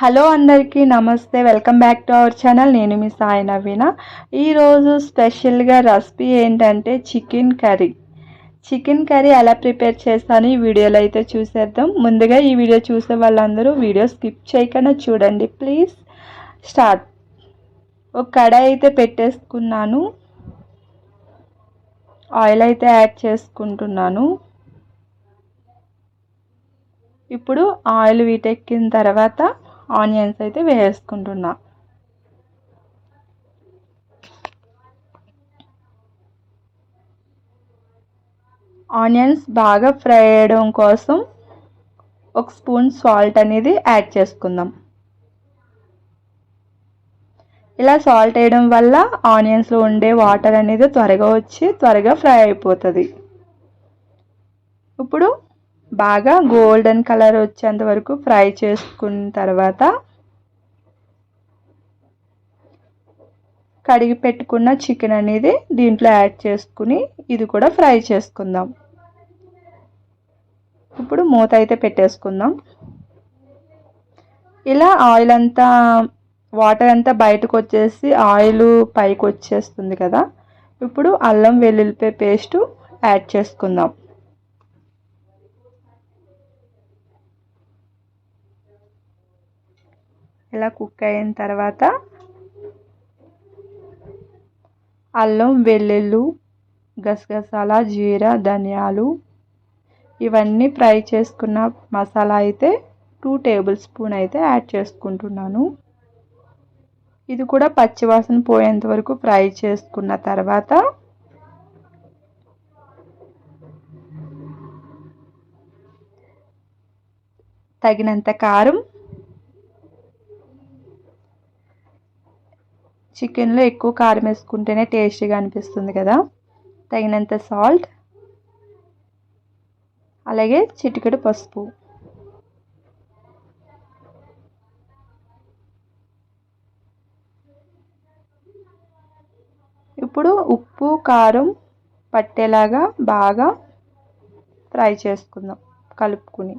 Hello అందరికీ నమస్తే welcome back to our channel. నేను మీ సాయి నవీన. ఈరోజు స్పెషల్గా రెసిపీ ఏంటంటే చికెన్ కర్రీ. చికెన్ కర్రీ ఎలా ప్రిపేర్ చేస్తాను ఈ వీడియోలో అయితే చూసేద్దాం. ముందుగా ఈ వీడియో చూసే వాళ్ళందరూ వీడియో స్కిప్ చేయకుండా చూడండి ప్లీజ్. స్టార్ట్. ఒక కడాయి అయితే పెట్టేసుకున్నాను. ఆయిల్ అయితే యాడ్ చేసుకుంటున్నాను. ఇప్పుడు ఆయిల్ వీటెక్కిన తర్వాత ఆనియన్స్ అయితే వేసుకుంటున్నా ఆనియన్స్ బాగా ఫ్రై అయ్యడం కోసం ఒక స్పూన్ సాల్ట్ అనేది యాడ్ చేసుకుందాం. ఇలా సాల్ట్ వేయడం వల్ల ఆనియన్స్లో ఉండే వాటర్ అనేది త్వరగా వచ్చి త్వరగా ఫ్రై అయిపోతుంది. ఇప్పుడు బాగా గోల్డెన్ కలర్ వచ్చేంత వరకు ఫ్రై చేసుకున్న తర్వాత కడిగి పెట్టుకున్న చికెన్ అనేది దీంట్లో యాడ్ చేసుకుని ఇది కూడా ఫ్రై చేసుకుందాం. ఇప్పుడు మూత అయితే పెట్టేసుకుందాం. ఇలా ఆయిల్ అంతా వాటర్ అంతా బయటకు వచ్చేసి ఆయిల్ పైకి వచ్చేస్తుంది కదా. ఇప్పుడు అల్లం వెల్లుల్లిపాయ పేస్టు యాడ్ చేసుకుందాం. ఇలా కుక్ అయిన తర్వాత అల్లం వెల్లుల్లి గసగసాల జీరా ధనియాలు ఇవన్నీ ఫ్రై చేసుకున్న మసాలా అయితే టూ టేబుల్ స్పూన్ అయితే యాడ్ చేసుకుంటున్నాను. ఇది కూడా పచ్చివాసన పోయేంత వరకు ఫ్రై చేసుకున్న తర్వాత తగినంత కారం చికెన్లో ఎక్కువ కారం వేసుకుంటేనే టేస్టీగా అనిపిస్తుంది కదా. తగినంత సాల్ట్ అలాగే చిటికెడు పసుపు. ఇప్పుడు ఉప్పు కారం పట్టేలాగా బాగా ఫ్రై చేసుకుందాం కలుపుకుని.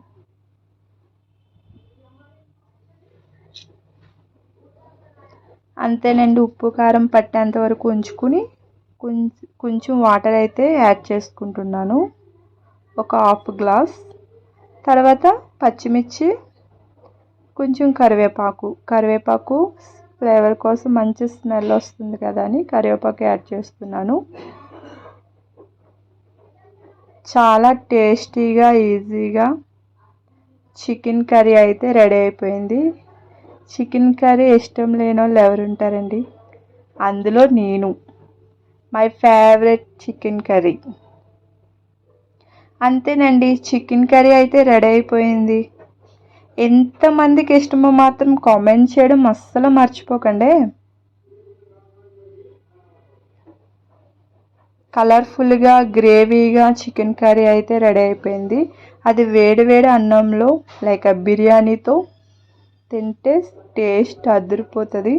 అంతేనండి. ఉప్పు కారం పట్టేంత వరకు ఉంచుకుని కొంచెం వాటర్ అయితే యాడ్ చేసుకుంటున్నాను. ఒక హాఫ్ గ్లాస్. తర్వాత పచ్చిమిర్చి కొంచెం కరివేపాకు. కరివేపాకు ఫ్లేవర్ కోసం మంచి స్మెల్ వస్తుంది కదా అని కరివేపాకు యాడ్ చేస్తున్నాను. చాలా టేస్టీగా ఈజీగా చికెన్ కర్రీ అయితే రెడీ అయిపోయింది. చికెన్ కర్రీ ఇష్టం లేని వాళ్ళు ఎవరు ఉంటారండి అందులో నేను. మై ఫేవరెట్ చికెన్ కర్రీ అంతేనండి చికెన్ కర్రీ అయితే రెడీ అయిపోయింది. ఎంతమందికి ఇష్టమో మాత్రం కామెంట్ చేయడం అస్సలు మర్చిపోకండి. కలర్ఫుల్గా గ్రేవీగా చికెన్ కర్రీ అయితే రెడీ అయిపోయింది. అది వేడి వేడి అన్నంలో లైక్ బిర్యానీతో తింటే టేస్ట్ అదిరిపోతుంది.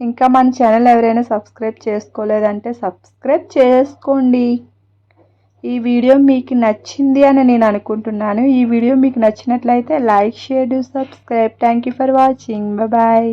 ఇంకా మన ఛానల్ ఎవరైనా సబ్స్క్రైబ్ చేసుకోలేదంటే సబ్స్క్రైబ్ చేసుకోండి. ఈ వీడియో మీకు నచ్చింది అని నేను అనుకుంటున్నాను. ఈ వీడియో మీకు నచ్చినట్లయితే like share subscribe. Thank you for watching. Bye.